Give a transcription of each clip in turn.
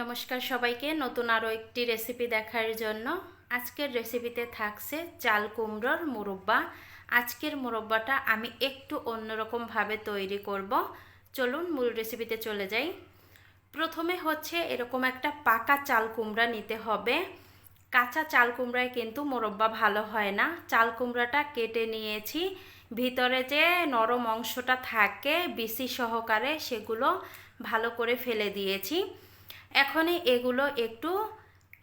নমস্কার সবাইকে, নতুন আরও একটি রেসিপি দেখার জন্য। আজকের রেসিপিতে থাকছে চাল কুমড়োর মুরব্বা। আজকের মুরব্বাটা আমি একটু অন্যরকমভাবে তৈরি করব। চলুন মূল রেসিপিতে চলে যাই। প্রথমে হচ্ছে এরকম একটা পাকা চাল কুমড়া নিতে হবে। কাঁচা চাল কুমড়ায় কিন্তু মোরব্বা ভালো হয় না। চাল কুমড়াটা কেটে নিয়েছি। ভিতরে যে নরম অংশটা থাকে, বিসি সহকারে সেগুলো ভালো করে ফেলে দিয়েছি। এখনই এগুলো একটু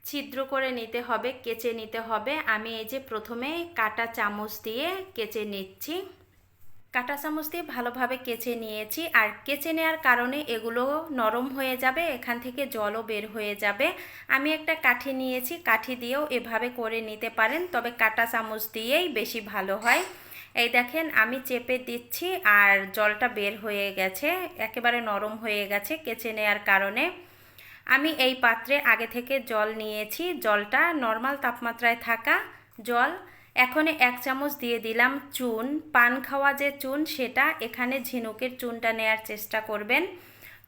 ছিদ্র করে নিতে হবে, কেচে নিতে হবে। আমি এই যে প্রথমে কাটা চামচ দিয়ে কেচে নিচ্ছি। কাটা চামচ দিয়ে ভালোভাবে কেচে নিয়েছি। আর কেচে নেওয়ার কারণে এগুলো নরম হয়ে যাবে, এখান থেকে জলও বের হয়ে যাবে। আমি একটা কাঠি নিয়েছি, কাঠি দিয়েও এভাবে করে নিতে পারেন, তবে কাটা চামচ দিয়েই বেশি ভালো হয়। এই দেখেন, আমি চেপে দিচ্ছি আর জলটা বের হয়ে গেছে, একেবারে নরম হয়ে গেছে কেচে নেওয়ার কারণে। আমি এই পাত্রে আগে থেকে জল নিয়েছি। জলটা নর্মাল তাপমাত্রায় থাকা জল। এখন এক চামচ দিয়ে দিলাম চুন। পান খাওয়া যে চুন, সেটা এখানে ঝিনুকের চুনটা নেয়ার চেষ্টা করবেন।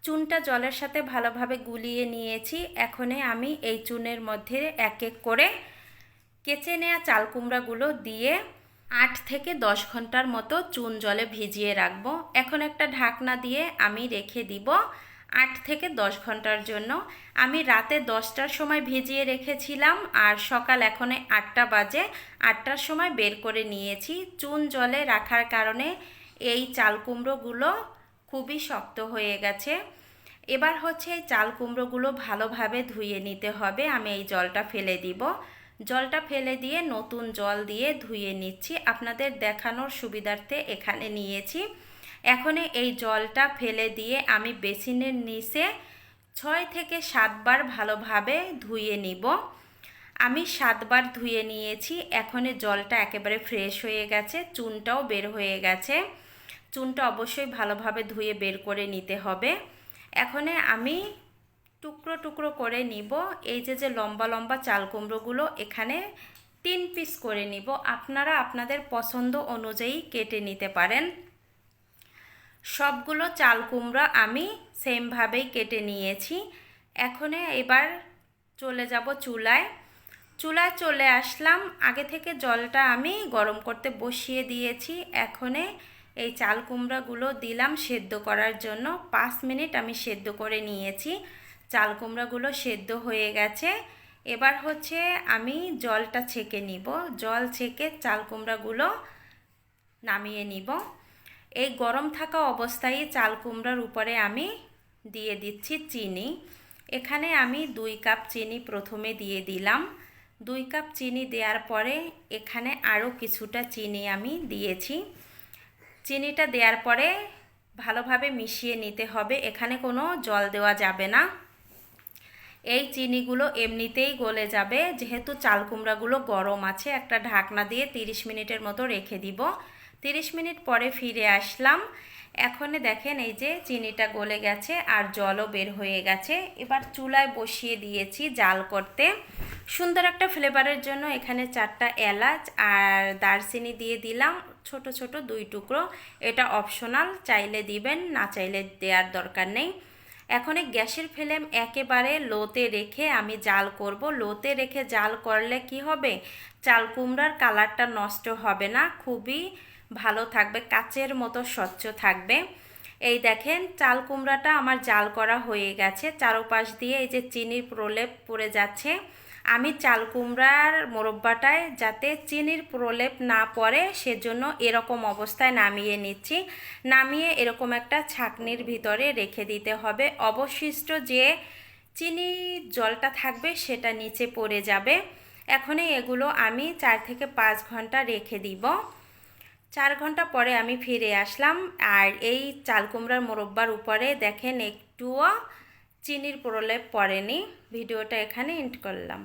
চুনটা জলের সাথে ভালোভাবে গুলিয়ে নিয়েছি। এখনে আমি এই চুনের মধ্যে এক এক করে কেচে নেওয়া চাল কুমড়াগুলো দিয়ে আট থেকে দশ ঘণ্টার মতো চুন জলে ভিজিয়ে রাখব। এখন একটা ঢাকনা দিয়ে আমি রেখে দিব। আট থেকে দশ ঘণ্টার জন্য। আমি রাতে দশটার সময় ভিজিয়ে রেখেছিলাম আর সকাল এখনে আটটা বাজে। আটটার সময় বের করে নিয়েছি। চুন জলে রাখার কারণে এই চাল কুমড়োগুলো খুবই শক্ত হয়ে গেছে। এবার হচ্ছে এই চাল কুমড়োগুলো ভালোভাবে ধুয়ে নিতে হবে। আমি এই জলটা ফেলে দিব। জলটা ফেলে দিয়ে নতুন জল দিয়ে ধুয়ে নিচ্ছি। আপনাদের দেখানোর সুবিধার্থে এখানে নিয়েছি। এখন এই জলটা ফেলে দিয়ে আমি বেসিনের নিচে ছয় থেকে সাতবার ভালোভাবে ধুয়ে নিব। আমি সাতবার ধুয়ে নিয়েছি এখন জলটা একেবারে ফ্রেশ হয়ে গেছে, চুনটাও বের হয়ে গেছে। চুনটা অবশ্যই ভালোভাবে ধুয়ে বের করে নিতে হবে। এখানে আমি টুকরো টুকরো করে নিব, এই যে যে লম্বা লম্বা চাল কুমড়োগুলো এখানে তিন পিস করে নিব। আপনারা আপনাদের পছন্দ অনুযায়ী কেটে নিতে পারেন। সবগুলো চাল কুমড়া আমি সেমভাবেই কেটে নিয়েছি। এখনে এবার চলে যাব চুলায়। চুলায় চলে আসলাম। আগে থেকে জলটা আমি গরম করতে বসিয়ে দিয়েছি। এখনে এই চাল কুমড়াগুলো দিলাম সেদ্ধ করার জন্য। পাঁচ মিনিট আমি সেদ্ধ করে নিয়েছি। চাল কুমড়াগুলো সেদ্ধ হয়ে গেছে। এবার হচ্ছে আমি জলটা ছেঁকে নিব। জল ছেঁকে চাল কুমড়াগুলো নামিয়ে নিব। এই গরম থাকা অবস্থায় চাল কুমড়ার উপরে আমি দিয়ে দিচ্ছি চিনি। এখানে আমি দুই কাপ চিনি প্রথমে দিয়ে দিলাম। দুই কাপ চিনি দেওয়ার পরে এখানে আরও কিছুটা চিনি আমি দিয়েছি। চিনিটা দেওয়ার পরে ভালোভাবে মিশিয়ে নিতে হবে, এখানে কোনো জল দেওয়া যাবে না। এই চিনিগুলো এমনিতেই গলে যাবে, যেহেতু চাল কুমড়াগুলো গরম আছে, একটা ঢাকনা দিয়ে 30 মিনিটের মতো রেখে দিব। তিরিশ মিনিট পরে ফিরে আসলাম। এখনে দেখেন এই যে চিনিটা গলে গেছে আর জলও বের হয়ে গেছে। এবার চুলায় বসিয়ে দিয়েছি জাল করতে। সুন্দর একটা ফ্লেভারের জন্য এখানে চারটা এলাচ আর দারচিনি দিয়ে দিলাম। ছোট ছোট দুই টুকরো। এটা অপশনাল, চাইলে দিবেন, না চাইলে দেওয়ার দরকার নেই। এখন গ্যাসের ফ্লেম একেবারে লোতে রেখে আমি জাল করব। লোতে রেখে জাল করলে কি হবে? চাল কুমড়ার কালারটা নষ্ট হবে না। খুবই ভালো থাকবে, কাচের মতো স্বচ্ছ থাকবে। এই দেখেন, চাল কুমড়াটা আমার জাল করা হয়ে গেছে। চারোপাশ দিয়ে এই যে চিনির প্রলেপ পড়ে যাচ্ছে। আমি চাল কুমড়ার মোরব্বাটায় যাতে চিনির প্রলেপ না পড়ে, সেজন্য এরকম অবস্থায় নামিয়ে নিচ্ছি। নামিয়ে এরকম একটা ছাকনির ভিতরে রেখে দিতে হবে। অবশিষ্ট যে চিনি জলটা থাকবে, সেটা নিচে পড়ে যাবে। এখনই এগুলো আমি চার থেকে পাঁচ ঘণ্টা রেখে দিব। চার ঘণ্টা পরে আমি ফিরে আসলাম। আর এই চাল কুমড়ার মোরব্বার উপরে দেখেন একটুও চিনির প্রলেপ পড়েনি। ভিডিওটা এখানে এন্ড করলাম।